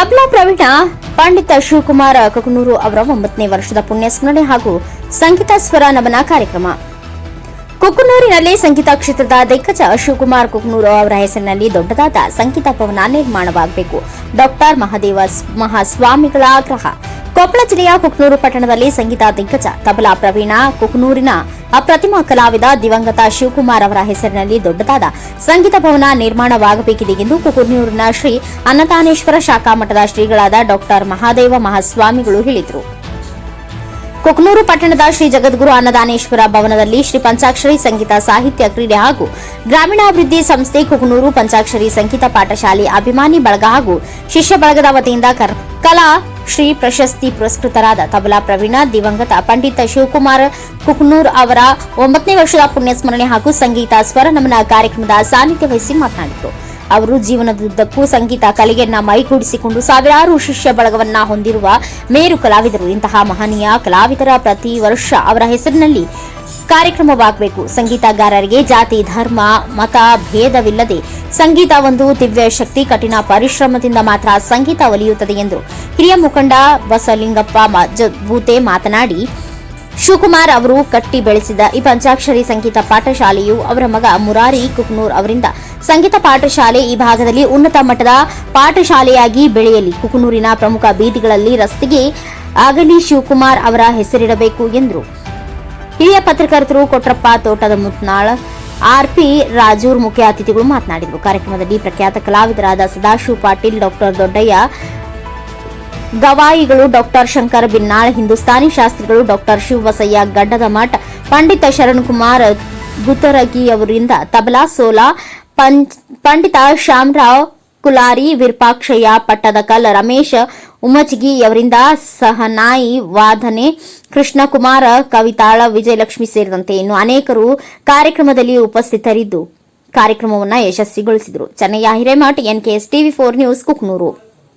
ತಬ್ಲಾ ಪ್ರವೀಣ, ಪಂಡಿತ ಶಿವಕುಮಾರ ಕಕನೂರು ಅವರ ಒಂಬತ್ತನೇ ವರ್ಷದ ಪುಣ್ಯ ಸ್ಮರಣೆ ಹಾಗೂ ಸಂಗೀತ ಸ್ವರ ನಮನ ಕಾರ್ಯಕ್ರಮ. ಕುಕನೂರಿನಲ್ಲಿ ಸಂಗೀತ ಕ್ಷೇತ್ರದ ದಿಗ್ಗಜ ಶಿವಕುಮಾರ್ ಕುಕನೂರು ಅವರ ಹೆಸರಿನಲ್ಲಿ ದೊಡ್ಡದಾದ ಸಂಗೀತ ಭವನ ನಿರ್ಮಾಣವಾಗಬೇಕು. ಡಾಕ್ಟರ್ ಮಹಾದೇವ ಮಹಾಸ್ವಾಮಿಗಳ ಆಗ್ರಹ. ಕೊಪ್ಪಳ ಜಿಲ್ಲೆಯ ಕುಕನೂರು ಪಟ್ಟಣದಲ್ಲಿ ಸಂಗೀತ ದಿಗ್ಗಜ ತಬಲಾ ಪ್ರವೀಣ, ಕುಕನೂರಿನ ಅಪ್ರತಿಮ ಕಲಾವಿದ ದಿವಂಗತ ಶಿವಕುಮಾರ್ ಅವರ ಹೆಸರಿನಲ್ಲಿ ದೊಡ್ಡದಾದ ಸಂಗೀತ ಭವನ ನಿರ್ಮಾಣವಾಗಬೇಕಿದೆ ಎಂದು ಕುಕುರ್ನೂರಿನ ಶ್ರೀ ಅನ್ನದಾನೇಶ್ವರ ಶಾಖಾ ಮಠದ ಶ್ರೀಗಳಾದ ಡಾಕ್ಟರ್ ಮಹಾದೇವ ಮಹಾಸ್ವಾಮಿಗಳು ಹೇಳಿದರು. ಕುಕನೂರು ಪಟ್ಟಣದ ಶ್ರೀ ಜಗದ್ಗುರು ಅನ್ನದಾನೇಶ್ವರ ಭವನದಲ್ಲಿ ಶ್ರೀ ಪಂಚಾಕ್ಷರಿ ಸಂಗೀತ ಸಾಹಿತ್ಯ ಕ್ರೀಡೆ ಹಾಗೂ ಗ್ರಾಮೀಣಾಭಿವೃದ್ಧಿ ಸಂಸ್ಥೆ ಕುಕನೂರು ಪಂಚಾಕ್ಷರಿ ಸಂಗೀತ ಪಾಠಶಾಲೆ ಅಭಿಮಾನಿ ಬಳಗ ಹಾಗೂ ಶಿಷ್ಯ ಬಳಗದ ವತಿಯಿಂದ ಕಲಾ ಶ್ರೀ ಪ್ರಶಸ್ತಿ ಪುರಸ್ಕೃತರಾದ ತಬಲಾ ಪ್ರವೀಣ, ದಿವಂಗತ ಪಂಡಿತ ಶಿವಕುಮಾರ್ ಕುಕ್ನೂರ್ ಅವರ ಒಂಬತ್ತನೇ ವರ್ಷದ ಪುಣ್ಯಸ್ಮರಣೆ ಹಾಗೂ ಸಂಗೀತ ಸ್ವರ ನಮನ ಕಾರ್ಯಕ್ರಮದ ಸಾನ್ನಿಧ್ಯ ವಹಿಸಿ ಮಾತನಾಡಿದರು. ಅವರು ಜೀವನದುದ್ದಕ್ಕೂ ಸಂಗೀತ ಕಲೆಯನ್ನ ಮೈಗೂಡಿಸಿಕೊಂಡು ಸಾವಿರಾರು ಶಿಷ್ಯ ಬಳಗವನ್ನ ಹೊಂದಿರುವ ಮೇರು ಕಲಾವಿದರು. ಇಂತಹ ಮಹನೀಯ ಕಲಾವಿದರ ಪ್ರತಿ ವರ್ಷ ಅವರ ಹೆಸರಿನಲ್ಲಿ ಕಾರ್ಯಕ್ರಮವಾಗಬೇಕು. ಸಂಗೀತಗಾರರಿಗೆ ಜಾತಿ, ಧರ್ಮ, ಮತ ಭೇದವಿಲ್ಲದೆ ಸಂಗೀತ ಒಂದು ದಿವ್ಯ ಶಕ್ತಿ, ಕಠಿಣ ಪರಿಶ್ರಮದಿಂದ ಮಾತ್ರ ಸಂಗೀತ ಒಲಿಯುತ್ತದೆ ಎಂದು ಹಿರಿಯ ಮುಖಂಡ ಬಸಲಿಂಗಪ್ಪ ಬೂತೆ ಮಾತನಾಡಿ, ಶಿವಕುಮಾರ್ ಅವರು ಕಟ್ಟಿ ಬೆಳೆಸಿದ ಈ ಪಂಚಾಕ್ಷರಿ ಸಂಗೀತ ಪಾಠಶಾಲೆಯು ಅವರ ಮಗ ಮುರಾರಿ ಕುಕ್ನೂರ್ ಅವರಿಂದ ಸಂಗೀತ ಪಾಠಶಾಲೆ ಈ ಭಾಗದಲ್ಲಿ ಉನ್ನತ ಮಟ್ಟದ ಪಾಠಶಾಲೆಯಾಗಿ ಬೆಳೆಯಲಿ. ಕುಕನೂರಿನ ಪ್ರಮುಖ ಬೀದಿಗಳಲ್ಲಿ ರಸ್ತೆಗೆ ಆಗಲಿ ಶಿವಕುಮಾರ್ ಅವರ ಹೆಸರಿಡಬೇಕು ಎಂದರು. ಹಿರಿಯ ಪತ್ರಕರ್ತರು ಕೊಟ್ರಪ್ಪ ತೋಟದ ಮುತ್ನಾಳ್. ಆರ್ಪಿ ರಾಜೂರ್ ಮುಖ್ಯ ಅತಿಥಿಗಳು ಮಾತನಾಡಿದರು. ಕಾರ್ಯಕ್ರಮದಲ್ಲಿ ಪ್ರಖ್ಯಾತ ಕಲಾವಿದರಾದ ಸದಾಶಿವ ಪಾಟೀಲ್, ಡಾಕ್ಟರ್ ದೊಡ್ಡಯ್ಯ, ಗವಾಯಿಗಳು ಡಾಕ್ಟರ್ ಶಂಕರ್ ಬಿನ್ನಾಳ್, ಹಿಂದೂಸ್ತಾನಿ ಶಾಸ್ತ್ರಿಗಳು ಡಾಕ್ಟರ್ ಶಿವಬಸಯ್ಯ, ಗಡ್ಡದ ಮಠ, ಪಂಡಿತ ಶರಣಕುಮಾರ್ ಗುತರಗಿ ಅವರಿಂದ ತಬಲಾ ಸೋಲಾ ಪಂಡಿತ ಶ್ಯಾಮರಾವ್ ಕುಲಾರಿ, ವಿರ್ಪಾಕ್ಷಯ್ಯ, ಪಟ್ಟದಕಲ್ ರಮೇಶ್ ಉಮಚಗಿ ಅವರಿಂದ ಸಹನಾಯಿ ವಾದನೆ ಕೃಷ್ಣಕುಮಾರ ಕವಿತಾಳ, ವಿಜಯಲಕ್ಷ್ಮಿ ಸೇರಿದಂತೆ ಇನ್ನು ಅನೇಕರು ಕಾರ್ಯಕ್ರಮದಲ್ಲಿ ಉಪಸ್ಥಿತರಿದ್ದು, ಕಾರ್ಯಕ್ರಮವನ್ನು ಯಶಸ್ವಿಗೊಳಿಸಿದರು. Chennayya Hiremath, NKS TV four news, Kuknur.